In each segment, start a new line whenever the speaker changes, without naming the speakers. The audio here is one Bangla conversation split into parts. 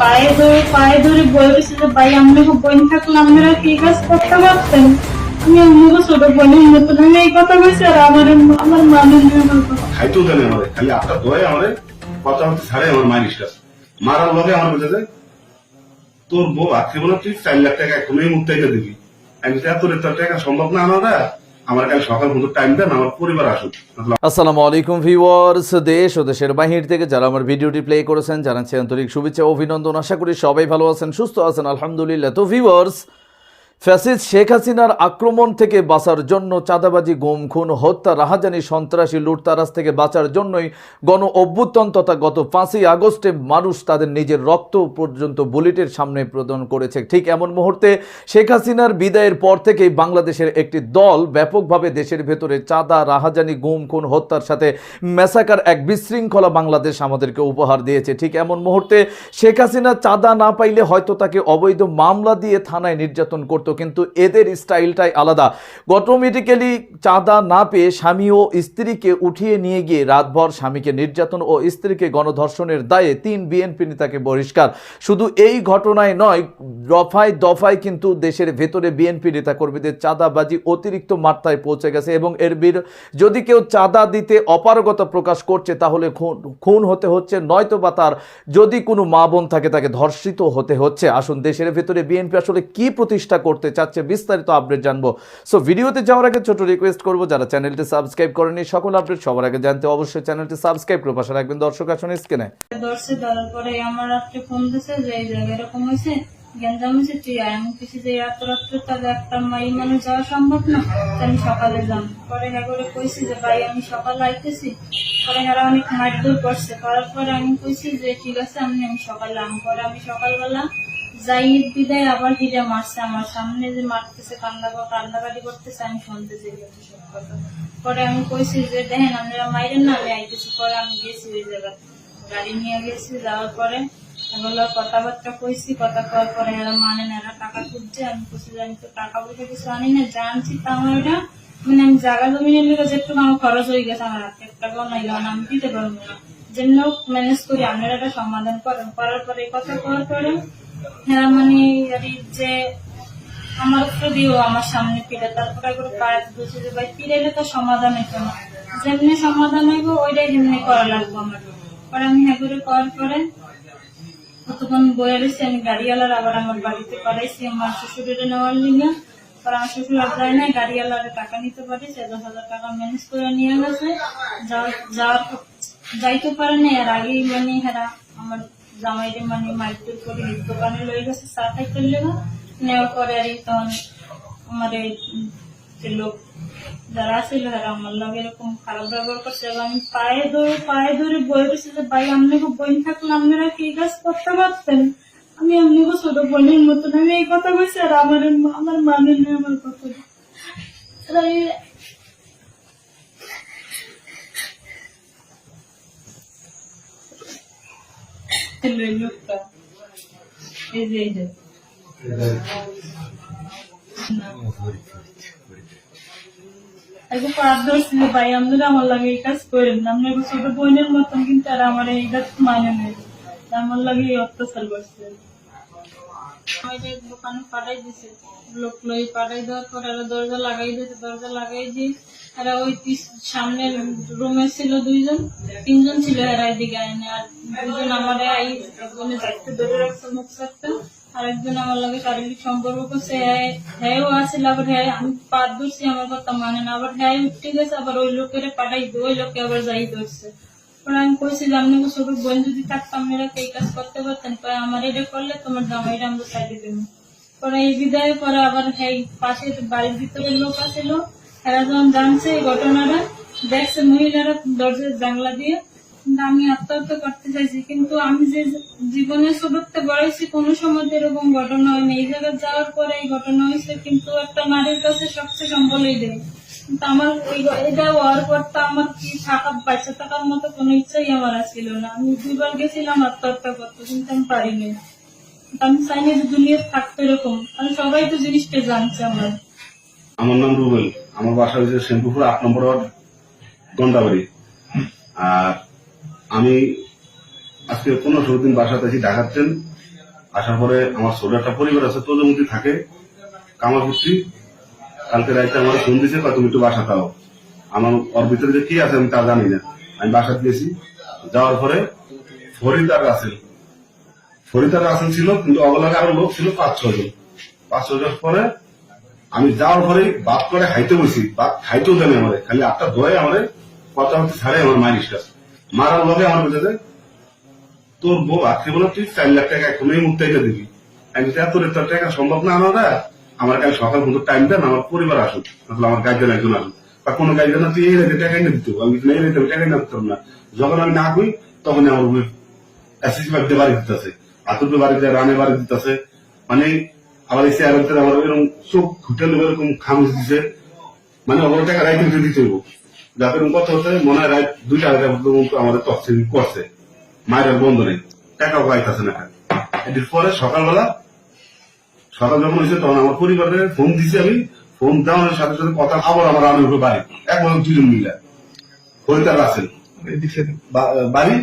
পায়ে ধরে পায়ে ধরে ভাই বোন কি কাজ করতে পারতেন? আমি ছোট বোনের মতন আমি এই কথা বলছি, আর আমার আমার মানুষ
খাইতেও দেয় না খালি আপনার দোয়ে আমারে, কথা হচ্ছে ছাড়ে আমার মাইনিস কাজ মারার লগে আমার বুঝে যায় তোর বউ আজকে বলে তুই চার লাখ টাকা এখনই মুক্তাইতে দিবি। আমি রেট টাকা সম্ভব না আনাটা
আসসালামু আলাইকুম দেশ ও দেশের বাহির থেকে যারা আমার ভিডিওটি প্লে করেছেন আন্তরিক শুভেচ্ছা অভিনন্দন। আশা করি সবাই ভালো আছেন, সুস্থ আছেন, আলহামদুলিল্লাহ। তো ভিউয়ার্স ফ্যাসিস্ট শেখ হাসিনার আক্রমণ থেকে বাঁচার জন্য চাঁদাবাজি, গুম, খুন, হত্যা, রাহাজানি, সন্ত্রাসী লুটতারাজ থেকে বাঁচার জন্যই গণ অভ্যুত্থান তথা গত পাঁচই আগস্টে মানুষ তাদের নিজের রক্ত পর্যন্ত বুলেটের সামনে প্রদান করেছে। ঠিক এমন মুহূর্তে শেখ হাসিনার বিদায়ের পর থেকেই বাংলাদেশের একটি দল ব্যাপকভাবে দেশের ভেতরে চাঁদা, রাহাজানি, গুম, খুন, হত্যার সাথে মেসাকার এক বিশৃঙ্খলা বাংলাদেশ আমাদেরকে উপহার দিয়েছে। ঠিক এমন মুহূর্তে শেখ হাসিনা চাঁদা না পাইলে হয়তো তাকে অবৈধ মামলা দিয়ে থানায় নির্যাতন করত কিন্তু এদের স্টাইলটাই আলাদা। অটোমেটিক্যালি চাঁদা না পেয়ে স্বামী ও স্ত্রীকে উঠিয়ে নিয়ে গিয়ে রাতভর স্বামীকে নির্যাতন ও স্ত্রীকে গণধর্ষণের দায়ে তিন বিএনপি নেতাকে বহিষ্কার। শুধু এই ঘটনায় নয় দফায় দফায় কিন্তু দেশের ভেতরে বিএনপি নেতাকর্মীদের চাঁদাবাজি অতিরিক্ত মাত্রায় পৌঁছে গেছে এবং এর বির যদি কেউ চাঁদা দিতে অপারগতা প্রকাশ করছে, তাহলে খুন খুন হতে হচ্ছে নয়তো বা তার যদি কোনো মা বোন থাকে, তাকে ধর্ষিত হতে হচ্ছে। আসুন, দেশের ভেতরে বিএনপি আসলে কি প্রতিষ্ঠা করতে চাচ্ছে, বিস্তারিত আপডেট জানব। সো ভিডিওতে যাওয়ার আগে ছোট রিকোয়েস্ট করব, যারা চ্যানেলটি সাবস্ক্রাইব করেনি সকল আপডেট সবার আগে জানতে অবশ্যই চ্যানেলটি সাবস্ক্রাইব করে পাশে রাখবেন। দর্শক, আসুন স্ক্রিনে
ধরার পরে আমার ফোন দিছে যে এই জায়গায় এরকম হয়েছে গেঞ্জাম হয়েছে, তুই আয় আমি কিছু যে এত রাত্রে তাহলে একটা মাই মানুষ যাওয়া সম্ভব না আমি সকালে যাম। পরে হ্যাঁ হ্যাঁ আমি আমি সকালবেলা যাই বিদায় আবার হিরে মারছে আমার সামনে যে মারতেছে, কান্না কান্নাকাটি করতেছে, আমি শুনতেছি সব কথা। পরে আমি কইছি যে, দেখেন, আপনারা মাইরেন না, আমি আইতেছি। পরে আমি গেছি ওই জায়গায় গাড়ি নিয়ে গেছি, যাওয়ার পরে এগুলো কথাবার্তা কইছি, কথা কওয়ার পরে এরা মানে না, এরা টাকা খুঁজছে আমি কইছি আমি তো টাকা পয়সা কিছু আনি না জানছি তা আমার ওটা মানে আমি জায়গা জমিনের লিগে যেটুকু আমার খরচ হয়ে গেছে আমার হাতে। এক টাকাও নাই কারণ আমি দিতে পারব না। যেমন ম্যানেজ করি, আপনারা একটা সমাধান করেন। করার পরে কথা করার পরে আমার দিও আমার সামনে পিড়ে তারপরে একবার পায়ে বলছে যে ভাই পিড়াইলে তো সমাধান হইতো না। যেমনি সমাধান হইব, ওইটাই যেমনি করা লাগবে আমার। পরে আমি হ্যাঁ করে করার পরে কতক্ষণ বয়ে রয়েছি আমি গাড়িওয়ালার আবার আমার বাড়িতে পাঠাইছি। আমার শ্বশুরের নেওয়ার লিগে। পরে আমার শ্বশুর আর যায় না গাড়িওয়ালার টাকা নিতে পারি, সে দশ হাজার টাকা ম্যানেজ করে নিয়ে গেছে। যাওয়ার যাইতে পারে না আর আগেই মানে হেরা আমার জামাইরে মানে মাইকের করে দোকানে লয়ে গেছে, চা খাইতে লেগে নেওয়ার পরে আর তখন আমার যে লোক যারা ছিল, তারা আমার লগে এরকম খারাপ ব্যবহার করছে। এবং আমি পায়ে ধরে পায়ে ধরে বয়ে রয়েছি যে, ভাই, আপনাকে বই থাকলে আপনারা কি কাজ করতে পারতেন? আমি আপনাকে ছোট বোনের মতন, আমি এই কথা বলছি আর আমার আমার মানে আমার কথা এরা এই- এই লোকটা এই যে এই যে আগে পাঁচ ছিল ভাই আপনারা আমার লাগে এই কাজ করেন আপনার ছোট বোনের মতন কিন্তু আর আমার এইটা মানে নেই আমার লাগে এই অত্যাচার করছে দোকানে পাঠাই দিছে লোক লই পাঠাই দেওয়ার পর এরা দরজা লাগাই দিয়েছে দরজা লাগাই দিয়ে এরা ওই সামনের রুমে ছিল দুইজন, তিনজন ছিল এরা এদিকে আইনে, আর দুজন আমার আই একজনে যাইতে ধরে রাখছে, মুখ রাখতে আর একজন আমার লাগে শারীরিক সম্পর্ক করছে হ্যাঁ আসছিল আবার হ্যাঁ আমি পা ধরছি, আমার কথা মানে না, আবার হ্যাঁ উঠতে গেছে, আবার ওই লোকের পাঠাই ওই লোককে আবার যাই ধরছে। আমি কইছি যে, আপনি ছোট বোন যদি থাকতাম মেয়েরা এই কাজ করতে পারতেন পরে আমার এটা করলে তোমার জামাইটা আমরা সাইডে দেবো। পরে এই বিদায় পরে আবার এই পাশে বাড়ির ভিতরে লোক আছিল এরা যখন জানছে এই ঘটনাটা। দেখছে মহিলারা দরজার জানলা দিয়ে। কিন্তু আমি আত্মহত্যা করতে চাইছি। কিন্তু আমি যে জীবনে ছোটতে বড়াইছি কোনো সময় এরকম ঘটনা হয়নি, এই জায়গায় যাওয়ার পরে এই ঘটনা হয়েছে, কিন্তু একটা নারীর কাছে সবচেয়ে সম্বলই দেয় কিন্তু আমার এটা হওয়ার পর তো আমার কি থাকা বাচ্চা থাকার মতো কোনো ইচ্ছাই আমার আর ছিল না। আমি দুবার গেছিলাম আত্মহত্যা করতে, কিন্তু আমি পারিনি। আমি চাই না যে দুনিয়ার থাকতো এরকম। কারণ সবাই তো জিনিসটা জানছে আমার।
আমার নাম রুবেল। আমার বাসা হচ্ছে শ্যাম্পুপুর আট নম্বর ওয়ার্ড, গন্ডাবাড়ি। আর আমি আজকে পনেরো ষোলো দিন বাসাতে আছি ঢাকাচ্ছেন আসার পরে আমার ছোট একটা পরিবার আছে তোজমুদি থাকে কামারপুর্তি কালকে রাইতে আমার ফোন দিছে, কয়, তুমি একটু বাসা দাও। আমার, ওর ভিতরে যে কি আছে আমি তা জানি না। আমি বাসা দিয়েছি। যাওয়ার পরে ফরিদার রাসেল। ফরিদার রাসেল ছিল, কিন্তু অবলাগে আরও লোক ছিল পাঁচ ছজন পাঁচ ছজন পরে আমি যাওয়ার পরে বাদ করে খাইতে বসি বাদ খাইতেও দেন আমারে খালি আটটা ধোয়ে আমারে কথা হচ্ছে ছাড়ে আমার মাইনিস কাজ মারার লগে আমার বেঁচে তোর বউ আজকে বলে তুই চার লাখ টাকা এখনই মুক্ত এটা দিবি। আমি বলছি, এত রেট টাকা সম্ভব না আনাটা আমার কাল সকাল পর্যন্ত টাইম দেন আমার পরিবার আসুক আসলে আমার গার্জেন একজন আসুক। বা কোনো গার্জেন তুই এই রেটে টাকা এনে দিতে। আমি এই রেটে টাকা এনে দিতাম না। যখন আমি না কই তখন আমার অ্যাসিস্ট বাড়িতে বাড়ি দিতেছে। আতুর বাড়িতে রানে বাড়ি দিতেছে। মানে আবার এই আমার এরকম চোখ ঘুটে নেবে, এরকম খামুচ দিছে। মানে ওগুলো টাকা রাইতে দিতে দিতে হইব। যাতে এরকম কথা হচ্ছে, মনে হয় রাত দুইটা আড়াইটা পর্যন্ত আমাদের তফসিল করছে। মায়ের বন্ধ নেই। টাকাও পাইতেছে না। এটির পরে সকালবেলা, সকাল যখন হয়েছে তখন আমার পরিবারের ফোন দিছি আমি। ফোন দেওয়ার সাথে সাথে কথা আবার আমার আমি উপরে বাড়ি। একবার দুজন মিলে। হরিতার আছেন বাড়ি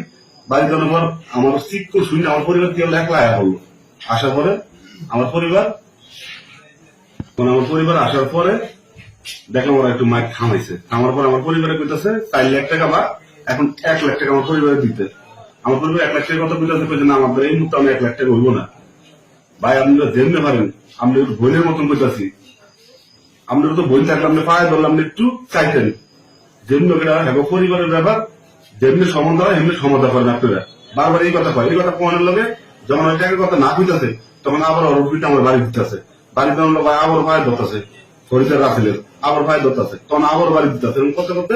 বাড়ি দেওয়ার পর আমার শিক্ষ শুনে আমার পরিবার কি হলো একলা আয়া হলো আসার পরে আমার পরিবার? আমার পরিবার আসার পরে দেখলাম ওরা একটু মাইক থামাইছে। থামার পর আমার পরিবারে কইতাছে, চার লাখ টাকা বা, এখন এক লাখ টাকা আমার পরিবারে দিতে। আমার পরিবার এক লাখ টাকার কথা কইতাছে, কইছে, না আমাদের এই মুহূর্তে আমি এক লাখ টাকা হইব না। ভাই, আপনারা জেনে পারেন, আমরা একটু বইয়ের মতন কইতাছি। আমরা তো বই থাকলে আপনি পায়ে ধরলাম আপনি একটু চাইতেন। যেমনি ওকে হ্যাঁ পরিবারের ব্যাপার, যেমনি সম্বন্ধ হয়, এমনি সমাধান করেন আপনারা। বারবার এই কথা কয়, এই কথা কোনের লগে যখন ওই টাকার কথা না কইতাছে, তখন আবার ওর উল্টা আমার বাড়ি দিতেছে বাড়ি দেওয়ার লোক আবার পায়ে ধরতেছে ফরিদার রাসেলের, আবার পায়ে ধরতেছে। তখন আবার বাড়ি দিতেছে এরকম করতে করতে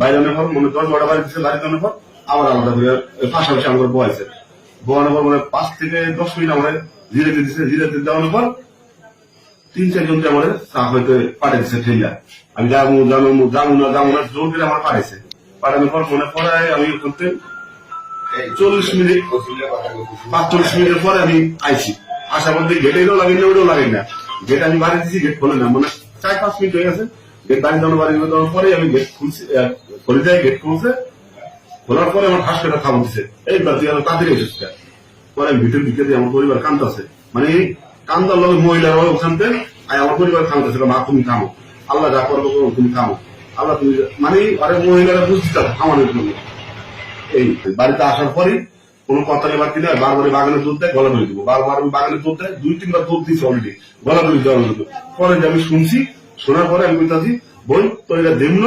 বাইরে আনার পর, মনে করেন বড় বাড়ি দিচ্ছে বাড়ি দেওয়ার পর আবার আলাদা করে পাশাপাশি আমার বয়েছে বোয়ানোর পর মানে পাঁচ থেকে দশ মিনিট আমার ধীরে দিচ্ছে ধীরে দেওয়ানোর পর তিন চারজন যে আমার চা হইতে পাঠাইছে ঠেলা আমি যাব যাব যাব না যাব না, জোর করে আমার পাঠাইছে। পাঠানোর পর মনে পড়ায় আমি করতে চল্লিশ মিনিট, পাঁচচল্লিশ মিনিটের পরে আমি আইছি। আসার মধ্যে গেটে এলেও লাগে না ওটাও লাগে না। গেট আমি বাড়ি গেট না। মানে চার পাঁচ মিনিট হয়ে গেছে। গেট বাড়ি দেওয়ার বাড়ি দেওয়ার পরে আমি গেট খুলছি খুলে দেয় গেট খুলছে। খোলার পরে আমার এই পরে আমি ভিতর দিকে দিয়ে আমার পরিবার কান্দতেছে মানে কান্দার লোক মহিলারা ওখানতে আর আমার পরিবার কান্দতেছে মা, তুমি খামো আল্লাহ যা করব তুমি খামো আল্লাহ তুমি মানে আরে মহিলারা বুঝতে খামানোর জন্য। এই, বাড়িতে আসার পরে কোন কথা নেই কিনে বারবার বাগানে দুধ দেয় গলা ধরে দিব। বারবার আমি বাগানে দুধ দেয়, দুই, তিনবার দুধ দিচ্ছি অলরেডি গলা ধরে দেওয়া হলো পরে আমি শুনছি, শোনার পরে আমি বলতেছি বই তো এটা দেমন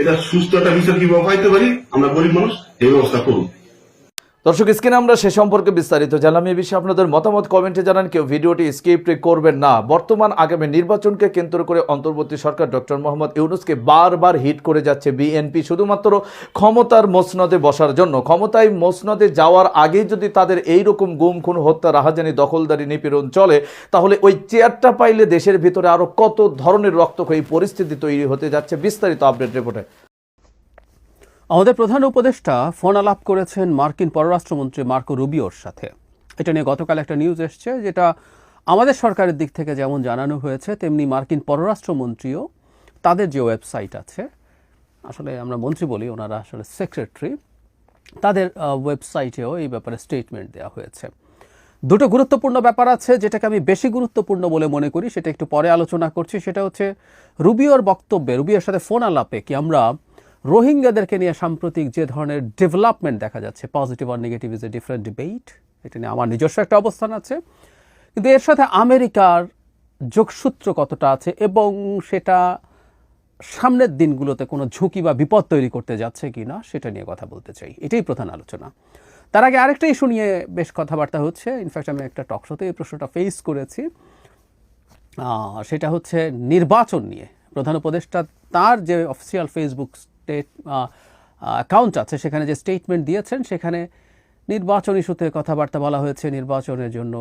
এটা সুস্থ একটা বিচার কীভাবে পাইতে পারি? আমরা গরিব মানুষ, এই ব্যবস্থা করুন।
দর্শক, স্ক্রিনে আমরা সে সম্পর্কে বিস্তারিত জানলাম। এই বিষয়ে আপনাদের মতামত কমেন্টে জানান কেউ। ভিডিওটি স্কিপ করবেন না। বর্তমান আগামী নির্বাচনকে কেন্দ্র করে অন্তর্বর্তী সরকার ডক্টর মোহাম্মদ ইউনুসকে বারবার হিট করে যাচ্ছে বিএনপি, শুধুমাত্র ক্ষমতার মসনদে বসার জন্য। ক্ষমতায় মসনদে যাওয়ার আগেই যদি তাদের এই রকম গুম খুন হত্যা, রাহাজানি, দখলদারি, নিপীড়ন চলে, তাহলে ওই চেয়ারটা পাইলে দেশের ভিতরে আরও কত ধরনের রক্তক্ষয়ী পরিস্থিতি তৈরি হতে যাচ্ছে বিস্তারিত আপডেট রিপোর্টে।
আমাদের প্রধান উপদেষ্টা ফোন আলাপ করেছেন মার্কিন পররাষ্ট্রমন্ত্রী মার্কো রুবিওর সাথে। এটা নিয়ে গতকাল একটা নিউজ এসছে, যেটা আমাদের সরকারের দিক থেকে যেমন জানানো হয়েছে, তেমনি মার্কিন পররাষ্ট্রমন্ত্রীও তাদের যে ওয়েবসাইট আছে, আসলে আমরা মন্ত্রী বলি, ওনারা আসলে সেক্রেটারি, তাদের ওয়েবসাইটেও এই ব্যাপারে স্টেটমেন্ট দেওয়া হয়েছে। দুটো গুরুত্বপূর্ণ ব্যাপার আছে, যেটাকে আমি বেশি গুরুত্বপূর্ণ বলে মনে করি, সেটা একটু পরে আলোচনা করছি, সেটা হচ্ছে রুবিওর বক্তব্যে, রুবিওর সাথে ফোন আলাপে কি আমরা রোহিঙ্গাদেরকে নিয়ে সাম্প্রতিক যে ধরনের ডেভেলপমেন্ট দেখা যাচ্ছে positive R negative is a different debate এটা নিয়ে আমার নিজস্ব একটা অবস্থান আছে। কিন্তু এর সাথে আমেরিকার যোগসূত্র কতটা আছে এবং সেটা সামনের দিনগুলোতে কোনো ঝুঁকি বা বিপদ তৈরি করতে যাচ্ছে কি না সেটা নিয়ে কথা বলতে চাই। এটাই প্রধান আলোচনা। তার আগে আরেকটা ইস্যু নিয়ে বেশ কথাবার্তা হচ্ছে। ইনফ্যাক্ট আমি একটা টকশোতে এই প্রশ্নটা ফেস করেছি। সেটা হচ্ছে নির্বাচন নিয়ে। প্রধান উপদেষ্টা তার যে অফিসিয়াল ফেসবুক স্টেট অ্যাকাউন্ট আছে। সেখানে যে স্টেটমেন্ট দিয়েছেন, সেখানে নির্বাচন ইস্যুতে কথাবার্তা বলা হয়েছে। নির্বাচনের জন্য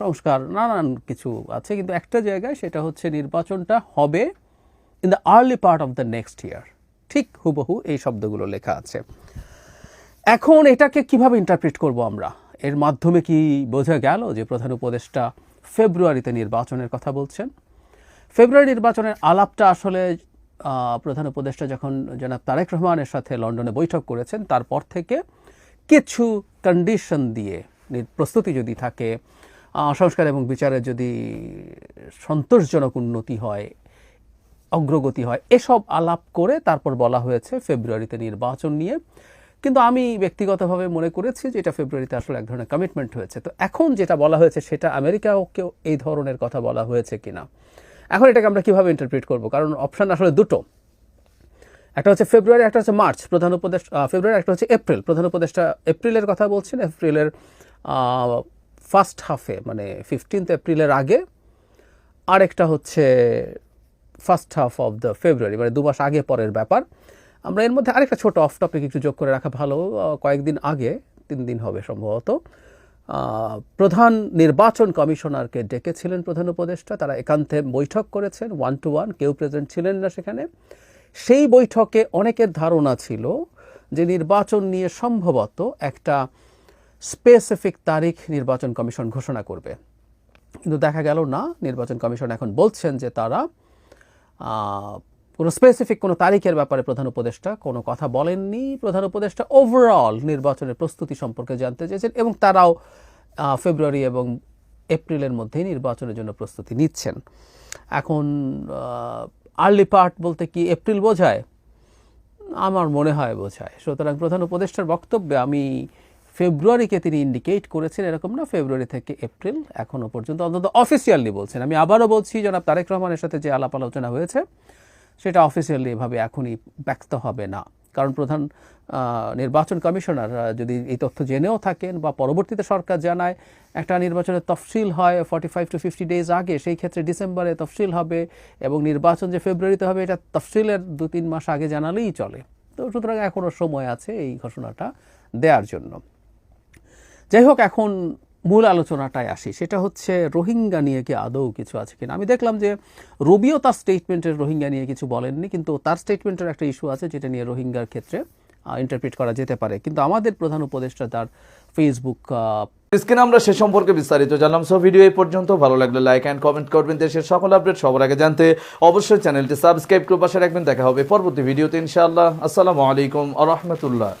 সংস্কার, নানান কিছু আছে। কিন্তু একটা জায়গায় সেটা হচ্ছে নির্বাচনটা হবে in the early part of the next year ঠিক হুবহু এই শব্দগুলো লেখা আছে। এখন এটাকে কীভাবে ইন্টারপ্রিট করব আমরা? এর মাধ্যমে কি বোঝা গেল যে প্রধান উপদেষ্টা ফেব্রুয়ারিতে নির্বাচনের কথা বলছেন? ফেব্রুয়ারি নির্বাচনের আলাপটা আসলে প্রধান উপদেষ্টা যখন জনাব তারেক রহমানের সাথে লন্ডনে বৈঠক করেছেন, তারপর থেকে কিছু কন্ডিশন দিয়ে প্রস্তুতি যদি থাকে সংস্কার এবং বিচারের যদি সন্তোষজনক উন্নতি হয়, অগ্রগতি হয়, এসব আলাপ করে তারপর বলা হয়েছে ফেব্রুয়ারিতে নির্বাচন নিয়ে। কিন্তু আমি ব্যক্তিগতভাবে মনে করেছি যে এটা ফেব্রুয়ারিতে আসলে এক ধরনের কমিটমেন্ট হয়েছে। তো এখন যেটা বলা হয়েছে সেটা আমেরিকাকেও এই ধরনের কথা বলা হয়েছে কিনা? এখন এটাকে আমরা কীভাবে ইন্টারপ্রিট করব? কারণ অপশন আসলে দুটো। একটা হচ্ছে ফেব্রুয়ারি একটা হচ্ছে মার্চ প্রধান উপদেশ আহ, ফেব্রুয়ারি একটা হচ্ছে এপ্রিল প্রধান উপদেষ্টা এপ্রিলের কথা বলছেন। এপ্রিলের ফার্স্ট হাফে মানে ফিফটিন্থ এপ্রিলের আগে। আরেকটা হচ্ছে first half of the February মানে দু মাস আগে পরের ব্যাপার। আমরা এর মধ্যে আরেকটা ছোট অফ টপিক একটু যোগ করে রাখা ভালো। কয়েকদিন আগে তিন দিন হবে সম্ভবত। প্রধান নির্বাচন কমিশনারকে ডেকেছিলেন প্রধান উপদেষ্টা। তারা একান্তে বৈঠক করেছেন ওয়ান টু ওয়ান কেউ প্রেজেন্ট ছিলেন না সেখানে। সেই বৈঠকে অনেকের ধারণা ছিল যে নির্বাচন নিয়ে সম্ভবত একটা স্পেসিফিক তারিখ নির্বাচন কমিশন ঘোষণা করবে। কিন্তু দেখা গেল না, নির্বাচন কমিশন এখন বলছেন যে তারা কোনো স্পেসিফিক কোনো তারিখের ব্যাপারে প্রধান উপদেষ্টা কোনো কথা বলেননি। প্রধান উপদেষ্টা ওভারঅল নির্বাচনের প্রস্তুতি সম্পর্কে জানতে চেয়েছেন এবং তারাও ফেব্রুয়ারি এবং এপ্রিলের মধ্যেই নির্বাচনের জন্য প্রস্তুতি নিচ্ছেন। এখন আর্লি পার্ট বলতে কি এপ্রিল বোঝায়? আমার মনে হয় বোঝায়। সুতরাং প্রধান উপদেষ্টার বক্তব্যে আমি ফেব্রুয়ারিকে তিনি ইন্ডিকেট করেছেন, এরকম না ফেব্রুয়ারি থেকে এপ্রিল এখনও পর্যন্ত অন্তত অফিসিয়ালি বলছেন। আমি আবারও বলছি জনাব তারেক রহমানের সাথে যে আলাপ আলোচনা হয়েছে সেটা অফিসিয়ালি এভাবে এখনই ব্যক্ত হবে না। কারণ প্রধান নির্বাচন কমিশনার যদি এই তথ্য জেনেও থাকেন বা পরবর্তীতে সরকার জানায় একটা নির্বাচনের তফসিল হয় forty five to fifty days আগে, সেই ক্ষেত্রে ডিসেম্বরে তফসিল হবে এবং নির্বাচন যে ফেব্রুয়ারিতে হবে, এটা তফসিলের দু তিন মাস আগে জানালেই চলে। তো সুতরাং এখনও সময় আছে এই ঘোষণাটা দেওয়ার জন্য। যাই হোক, এখন মূল আলোচনাটায় আসি। সেটা হচ্ছে, রোহিঙ্গা নিয়ে কি আদৌ কিছু আছে কিনা? আমি দেখলাম যে রবিও তার স্টেটমেন্টের রোহিঙ্গা নিয়ে কিছু বলেননি, কিন্তু তার স্টেটমেন্টের একটা ইস্যু আছে যেটা নিয়ে রোহিঙ্গার ক্ষেত্রে ইন্টারপ্রিট করা যেতে পারে। কিন্তু আমাদের প্রধান উপদেষ্টা তার ফেসবুক
স্ক্রিনে আমরা সে সম্পর্কে বিস্তারিত জানলাম। সো, ভিডিও এই পর্যন্ত। ভালো লাগলে লাইক অ্যান্ড কমেন্ট করবেন। দেশের সকল আপডেট সবার আগে জানতে অবশ্যই চ্যানেলটি সাবস্ক্রাইব করে পাশে রাখবেন। দেখা হবে পরবর্তী ভিডিওতে ইনশাআল্লাহ। আসসালামু আলাইকুম আ রহমতুল্লাহ।